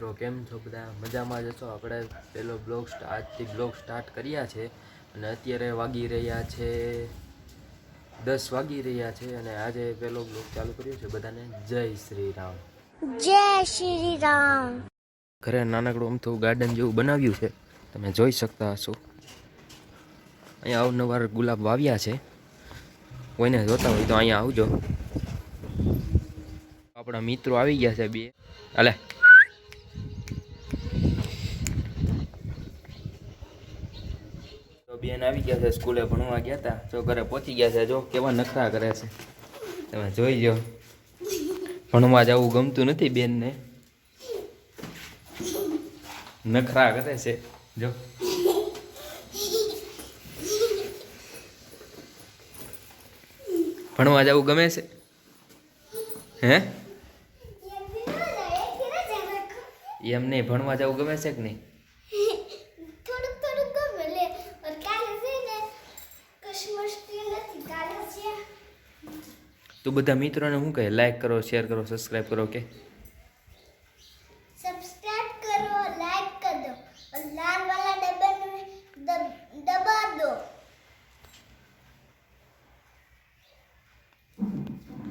તો કેમ છો બધા? મજામાં જશો આપણે પેલો બ્લોગ આજથી બ્લોગ સ્ટાર્ટ કર્યા છે અને અત્યારે વાગી રહ્યા છે દસ વાગી રહ્યા છે અને આજે પેલો બ્લોગ ચાલુ કર્યો છે બધાને જય શ્રી રામ જય શ્રી રામ ઘરે નાનકડું અમથું ગાર્ડન જેવું બનાવ્યું છે. તમે જોઈ શકતા હશો. અહીંયા અવનવાર ગુલાબ વાવ્યા છે. કોઈને જોતા હોય તો અહીંયા આવજો. આપણા મિત્રો આવી ગયા છે બે. અલે બેન આવી ગયા છે સ્કૂલે ભણવા ગયા હતા જો ઘરે પહોંચી ગયા છે, જો કેવા નખરા કરે છે. તમે જોઈ લો ભણવા જવું ગમતું નથી બેનને. નખરા કરે છે. જો. ભણવા જવું ગમે છે? હે? એમ નહીં, ભણવા જવું ગમે છે કે નહીં થોડુંક થોડુંક ગમે લે પણ કાલે છે ને કશું મુશ્કેલ નથી કાલે છે તો બધા મિત્રોને શું કહે? લાઈક કરો શેર કરો સબસ્ક્રાઇબ કરો કે સબસ્ક્રાઇબ કરો લાઈક કરો લાલ વાલા ડબલ દબા દો.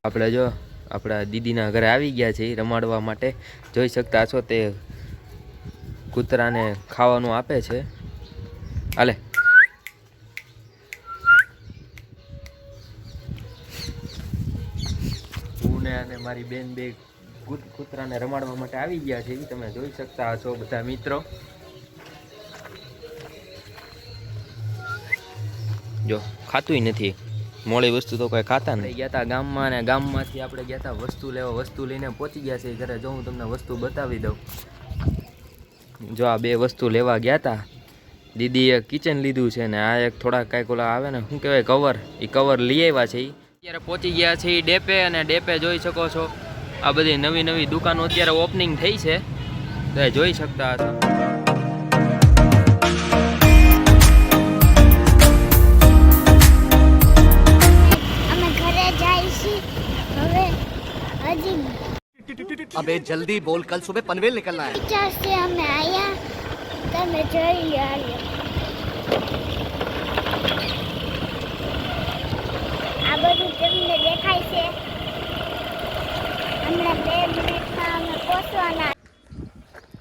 આપણે જો આપણા દીદીના ઘરે આવી ગયા છે રમાડવા માટે. જોઈ શકતા છો તે કૂતરાને ખાવાનું આપે છે. હાલે. હું અને મારી બેન બે કૂત- કૂતરાને રમાડવા માટે આવી ગયા છે એ તમે જોઈ શકતા છો બધા મિત્રો. જો ખાતુંય નથી. મોડી વસ્તુ તો કોઈ ખાતા નહીં. ગયા હતા ગામમાં અને ગામમાંથી આપણે ગયા હતા વસ્તુ લેવા. વસ્તુ લઈને પહોંચી ગયા છે ઘરે. જો હું તમને વસ્તુ બતાવી દઉં. જો આ બે વસ્તુ લેવા ગયા હતા દીદીએ કિચન લીધું છે ને આ એક થોડા કાંઈક ઓલા આવે ને શું કહેવાય કવર એ કવર લઈ આવ્યા છે ઈ. અત્યારે પહોંચી ગયા છે ઈ ડેપે અને ડેપે જોઈ શકો છો આ બધી નવી નવી દુકાનો અત્યારે ઓપનિંગ થઈ છે તો એ જોઈ શકતા હશો અમે ઘરે જાય છીએ હવે હજી अबे जल्दी बोल कल सुबह पनवेल निकलना है પચાસ થી અમે આયા તમે જોઈ આવ્યો આ તમને દેખાય છે. હમણાં બે મિનિટમાં અમે પહોંચવાના.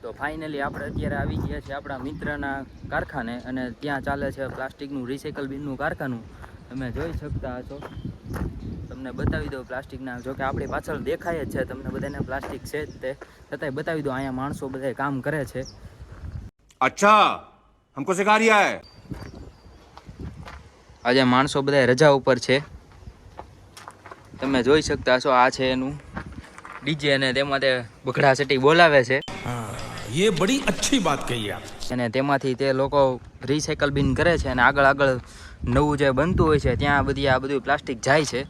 તો ફાઇનલી આપણે અત્યારે આવી ગયા છીએ આપણા મિત્રના કારખાને અને ત્યાં ચાલે છે પ્લાસ્ટિકનું રિસાયકલ બિનનું કારખાનું. તમે જોઈ શકતા હશો. તમને બતાવી દઉં પ્લાસ્ટિકના જોકે આપણી પાછળ દેખાય જ છે તમને બધાને પ્લાસ્ટિક છે તે. છતાંય બતાવી દો અહીંયા માણસો બધા કામ કરે છે. અચ્છા હમકો સિખા રહ્યા આજે માણસો બધા રજા ઉપર છે. તમે જોઈ શકતા છો આ છે એનું ડીજે અને તેમાં તે બગડા સટી બોલાવે છે. એ બડી અચ્છી વાત કહી આપ. અને તેમાંથી તે લોકો રિસાયકલ બિન કરે છે અને આગળ આગળ નવું જે બનતું હોય છે ત્યાં બધી આ બધું પ્લાસ્ટિક જાય છે.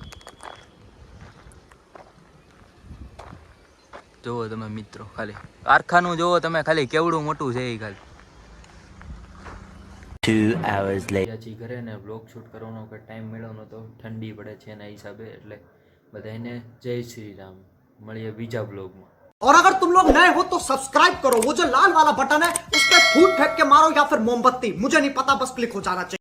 જુઓ તમે મિત્રો ખાલી કારખાનું જુઓ તમે ખાલી કેવડું મોટું છે એ ખાલી. ઘરે ને બ્લોગ શૂટ કરવાનો કે ટાઈમ મેળવવાનો તો ઠંડી પડે છે એના હિસાબે એટલે બધાને જય શ્રી રામ મળીએ બીજા બ્લોગમાં और अगर तुम लोग नए हो तो सब्सक्राइब करो वो जो लाल वाला बटन है उस पर फूट फेंक के मारो या फिर मोमबत्ती मुझे नहीं पता बस क्लिक हो जाना चाहिए